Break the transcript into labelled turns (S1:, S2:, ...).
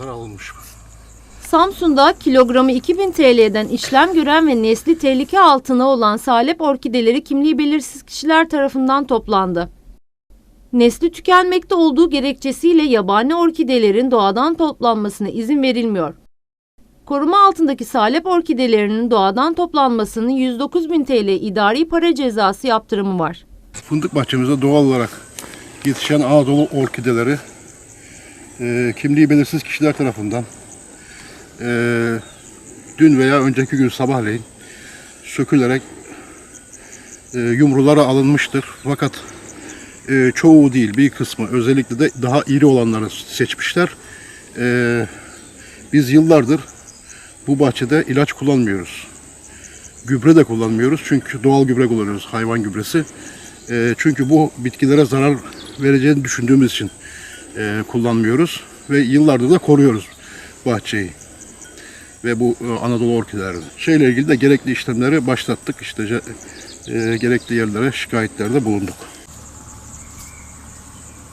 S1: Alınmış.
S2: Samsun'da kilogramı 2000 TL'den işlem gören ve nesli tehlike altına olan salep orkideleri kimliği belirsiz kişiler tarafından toplandı. Nesli tükenmekte olduğu gerekçesiyle yabani orkidelerin doğadan toplanmasına izin verilmiyor. Koruma altındaki salep orkidelerinin doğadan toplanmasının 109 bin TL idari para cezası yaptırımı var.
S1: Fındık bahçemizde doğal olarak yetişen Anadolu orkideleri e, kimliği belirsiz kişiler tarafından e, dün veya önceki gün sabahleyin sökülerek e, yumrulara alınmıştır. Fakat e, çoğu değil bir kısmı özellikle de daha iri olanları seçmişler. E, biz yıllardır bu bahçede ilaç kullanmıyoruz. Gübre de kullanmıyoruz çünkü doğal gübre kullanıyoruz hayvan gübresi. E, çünkü bu bitkilere zarar vereceğini düşündüğümüz için e, kullanmıyoruz ve yıllardır da koruyoruz bahçeyi ve bu e, Anadolu orkidelerini. Şeyle ilgili de gerekli işlemleri başlattık. İşte e, gerekli yerlere şikayetlerde bulunduk.